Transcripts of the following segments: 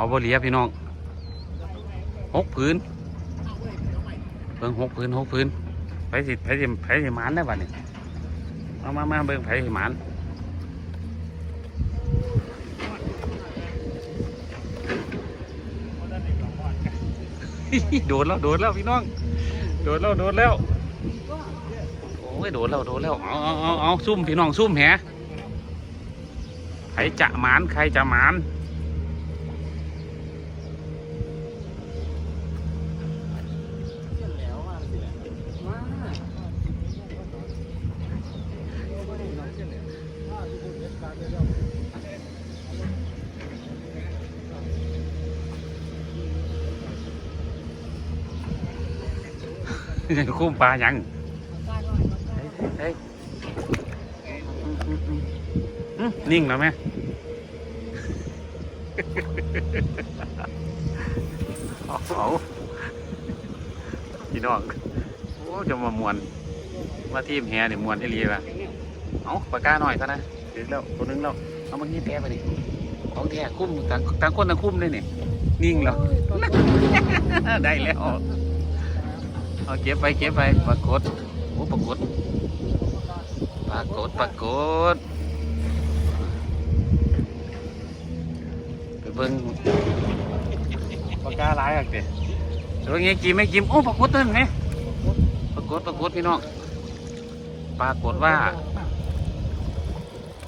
เอาบ่เหลียพี่น้องหกพื้นเบิ่งหกพื้นหกพื้นไปสิไปสิไปสิหมานได้บัดนี้เอามามาเบิ่งไปสิหมานโดนแล้วโดนแล้วพี่น้องโดนแล้วโดนแล้วโอ้ยโดนแล้วโดนแล้วเอาเอาเอาเอาซุ่มพี่น้องซุ่มแหใครจะหมานใครจะหมาน คุ้มปลายังเฮ้ยนิ่งแล้วไหมเอาเอาพี่น้องโอ้จะมามวนมาทีมแฮนี่มวนไอ้ลีว่ะเอาปากกาหน่อยเท่านะ ถึงแล้วตัวนึงแล้วเอามันนี่แท้ไปดิของแท้คุ้มต่างต่างคนต่างคุ้มเลยนี่นิ่งแล้วได้แล้วเอาเก็บไปเก็บไปปรากฏโอ้ปรากฏปรากฏปรากฏไปเบิ่งปากกาหลายอะเด็เดี๋ยวงี้กินไม่กินโอ้ปรากฏเต้นไหมปรากฏปรากฏพี่น้องปรากฏว่า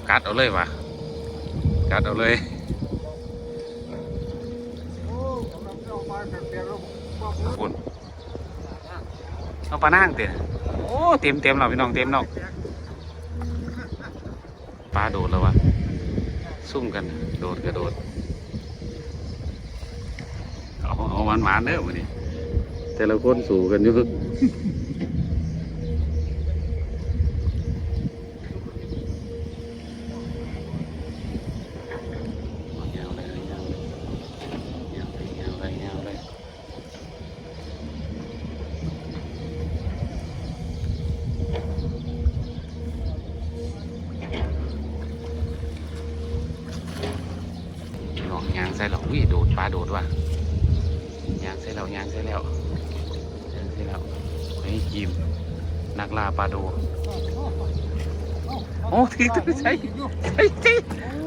กัดเอาเลยวะกัดเอาเลยคุณเอาปลานั่งเต็มโอ้เต็มเต็มเราพี่น้องเต็มเราปลาโดดแล้ววะซุ่มกันโดดกระโดดเอาเอามันหวานเด้อวันนี้แต่ละคนสู่กันอยู่าวเลยยาวเลยยาวเลยยาวเลยยาวเลย หลอกยางใส่เรา อุ้ยโดดปลาโดดว่ะยางใส่เรายางใส่แล้วยางใส่แล้วไอ้จิมนักล่าปลาโดโอ้ทีตัวใส่ใส่ที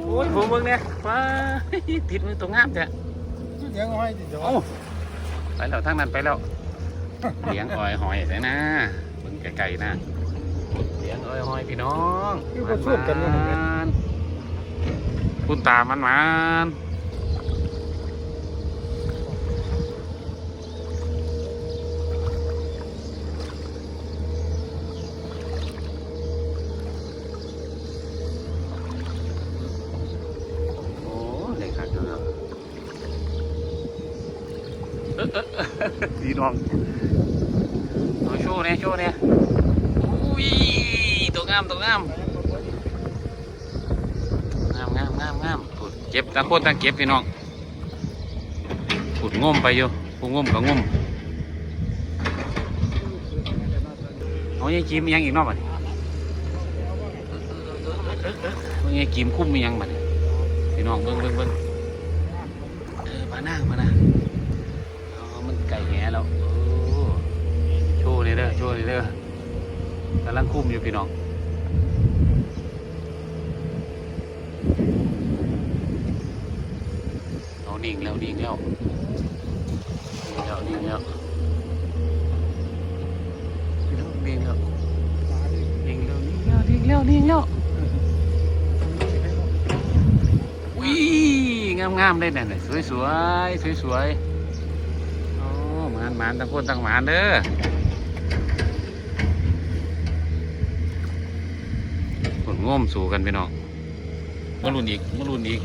โอ้ยผมเบิ่งเนี่ยปลาติดมือตัวงามแท้เสียงห้อยติดโอ้ไปแล้วทางนั้นไปแล้วเลี้ยงอ้อยหอยใส่นะเบิ่งไก่ๆนะเลี้ยงอ้อยหอยพี่น้องคือก็สู้กันนี่มันๆคุณตามันมัน พี่น้องเอาโชว์เนี่ยโชว์เนี่ยอุ้ยตัวงามตัวงามงามงามงามงามพูดเก็บต่างคนต่างเก็บพี่น้องพูดงมไปอยู่ผู้งมก็งมเอาไงจิ้มยังอีกเนอกบัดนี้เอาไงจิ้มคุ้มมียังบัดนี้พี่น้องเบิ่งเบิ่งเบิ่งเออปลาหน้าปลาหน้าเอามันไก่ แล้วโอ้โชว์เลยเด้อโชว์เลยเด้อกำลังคุ้มอยู่พี่น้องเอานิ่งแล้วนิ่งแล้วนิ่งแล้วนิ่งแล้วนิ่งแล้วนิ่งแล้วนิ่งแล้วนิ่งแล้วนิ่งแล้ววิ่งงามๆเลยเนี่ยสวยสวยสวยสวยๆ มานหมานต่างคนต่างหมานเด้อผลง่มสู่กันพี่น้องมารุ่นอีกมารุ่นอีก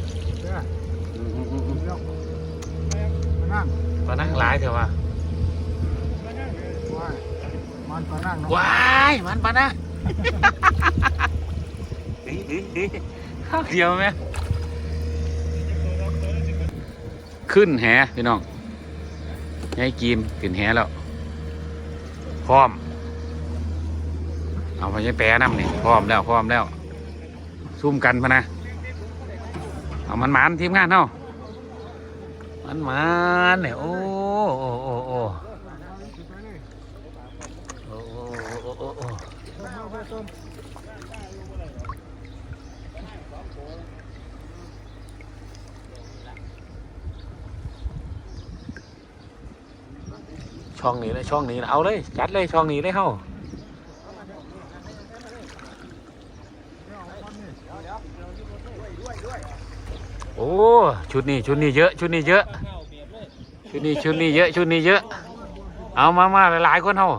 นั่งปลานั่งหลายเถอะวะมันก็นั่งเนาะว้ายมันปลานะดีดีดีข้าวเดียวไหมขึ้นแหพี่น้อง ยายกีมขึ้นแหแล้วพร้อม เอาไปใช้แปรน้ำนี่พร้อมแล้วพร้อมแล้วซุ่มกันพะนะเอามันหมานทีมงานเนาะมันมันเนี่ยโอ้โอ้โอ้โอ้โอ้โอ้โอ้โอ้โอ้ ช่องนี้เลยช่องนี้นะเอาเลยจัดเลยช่องนี้เลยเฮ้าโอ้ชุดนี้ชุดนี้เยอะ ชุดนี้เยอะ ชุดนี้ชุดนี้เยอะ ชุดนี้เยอะ เอามามาหลายๆคนเฮา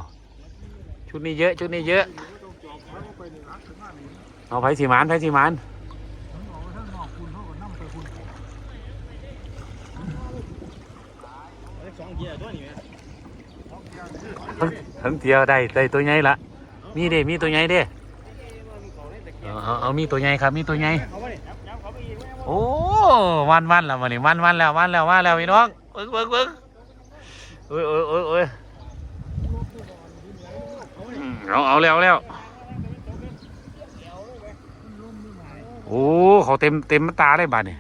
ชุดนี้เยอะ ชุดนี้เยอะ เอาไผสีมานไผสีมาน ทั้งเดียวได้ได้ตัวใหญ่ละมีเด้มีตัวใหญ่เด้เอาเอามีตัวใหญ่ครับ มีตัวใหญ่โอ้วันวันแล้ววันนี้วันวันแล้ววันแล้ววันแล้วพี่น้องเบิ้งเบิ้งเบิ้งโอ้ยโอ้ยโอ้ยโอ้ยเอาเอาแล้วแล้วโอ้เขาเต็มเต็มตาเลยบ้าดเนี่ย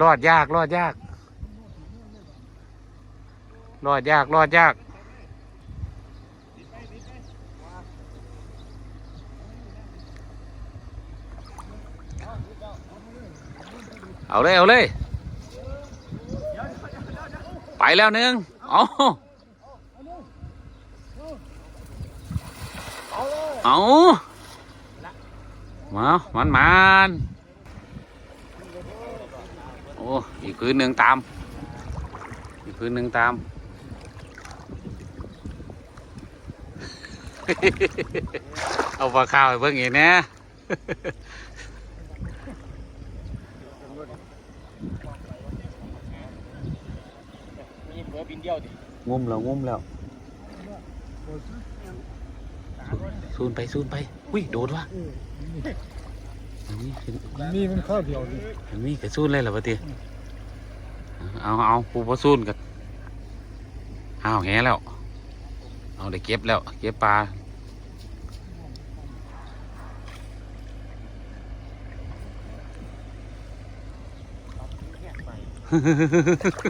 รอดยากรอดยากรอดยากรอดยาก เอาเลยเอาเลย ไปแล้วหนึ่งเอาเอามามันมันโอ้อีกพื้นหนึ่งตาม อีกพื้นหนึ่งตามเอาปลาข้าวให้เบิ่งอีกนะ มีเบอร์บินเดียวดิงุมแล้วงุมแล้วซูนไปซูนไปอุ้ยโดดว่ะอันนี้ขึ้นมีมันข้าวเดียวดิอันนี้กระซูนเลยเหรอปะเตียเอาเอาปูปลาซูนกันเอาแหแล้วเอาได้เก็บแล้ว เก็บปลา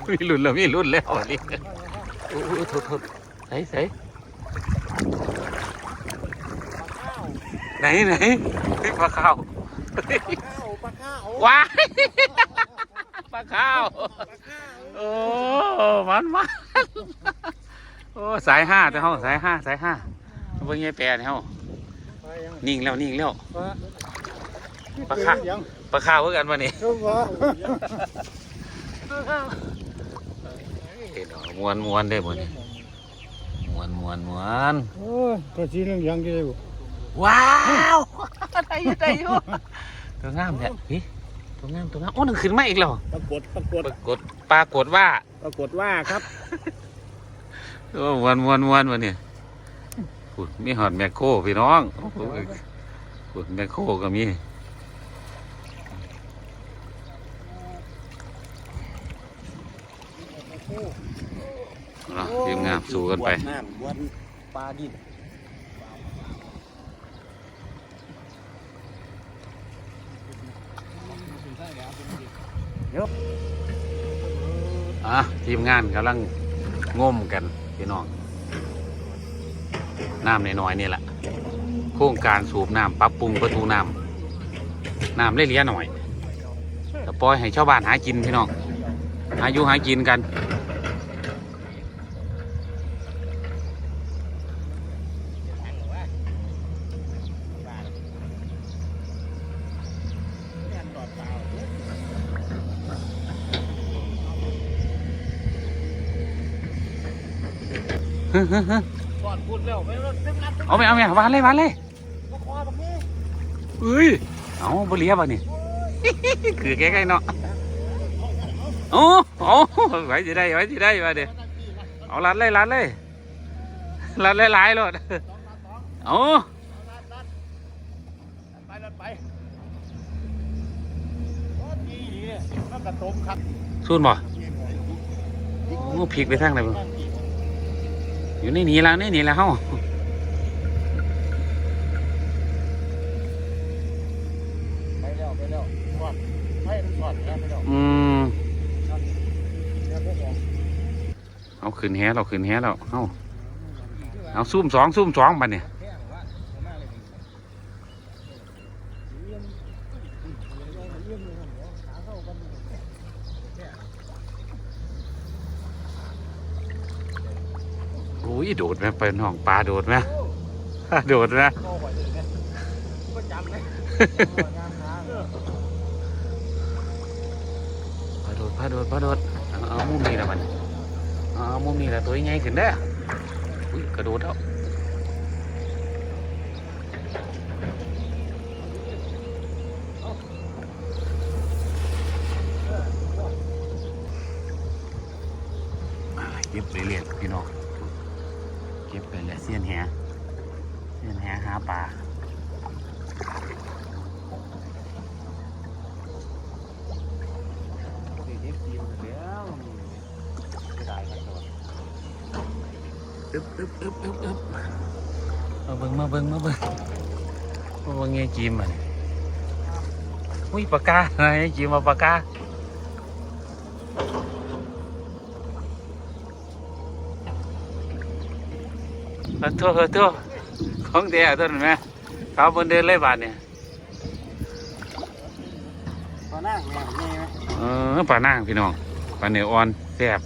มีรุ่นแล้วมีรุ่นแล้วนี่โอ้โหโทษโทษใส่ใส่ไหนไหนเฮ้ยปลาข้าวข้าวปลาข้าวว้ายปลาข้าวโอ้มันมันโอ้สายห้าแต่ห้องสายห้าสายห้าเบิ่งยายแปรเนี่ยเฮาไปยังนิ่งแล้วนิ่งแล้วปลาปลาข้าวยังปลาข้าวเพื่อกันวันนี้ เจ้าว่าเห็นเอามวนมวนได้หมดนี่มวนมวนมวนโอ้ยตัวสีเหลืองยังดีอยู่ว้าวได้อยู่ได้อยู่ตัวงามเนี่ยพี่ตัวงามตัวงามโอ้นึงขึ้นมาอีกแล้วปรากฏปรากฏปรากฏปรากฏว่า ปรากฏว่าครับโอ้มวนมวนมวนวันนี้พูดมีหอดแมคโครพี่น้องโอ้โหพูดแมคโครก็มี เอาทีมงานสู้กันไปน้ำวันปลาดินอะทีมงานกำลังงมกันพี่น้องน้ำน้อยๆนี่แหละโครงการสูบน้ำปรับปรุงประตูน้ำน้ำเล่เลียหน่อยแต่ปล่อยให้ชาวบ้านหากินพี่น้องหาอยู่หากินกัน ก่อนพูดแล้วไม่รู้ตึ้งนัดเอาไปเอาไปวานเลยวานเลยมาคว้าแบบนี้เอ้ยเอาบเลียบ่นี่คือแก่ๆเนาะโอ้โอ้ไว้จะได้ไว้จะได้มาเดี๋ยวเอาลัดเลยลัดเลยลัดเลยหลายรถเอาไปนัดไปโอ้ดีดีเนี่ยมันกระตุ้มครับสู้บ่งูพลิกไปทางไหนบ่ อยู่ในนี้แล้วในนี้แล้วเฮาไปแล้วไปแล้วก่อนให้มันก่อนแล้วไปแล้วอืมเดี๋ยวเอาขึ้นแฮเราขึ้นแฮเราเอาเอาซุ่มสองซุ่มสองบัดเนี่ย โอ้ยโดดไหมเป็นห้องปลาโดดไหมโดดไหมโอ้โหเลยเนี่ยก็จำเลยปลาโดดปลาโดดปลาโดดเอามุมนี้แหละมันเอามุมนี้แหละตัวใหญ่ขึ้นเด้อุ้ยกระโดดแล้วอ่าเก็บเรียนพี่น้อง เก็บไปแล้วเสียนแหเสียนแหหาปลาสี่สิบสี่มันแล้วไม่ได้ครับอึบอึบอึบอึบอึบมาเบิ่งมาเบิ่งมาเบิ่งมาเบิ่งเงี้ยจีมมันอุ้ยปากกาไงจีมมาปากกา ขอโทษขอโทษของเดียวต้นไหมเขาบนเดินเลยบาทเนี่ยพอนั่งเนี่ยนี่ไหมเออปลานั่งพี่น้องปลาเนื้ออ่อนแซ่บ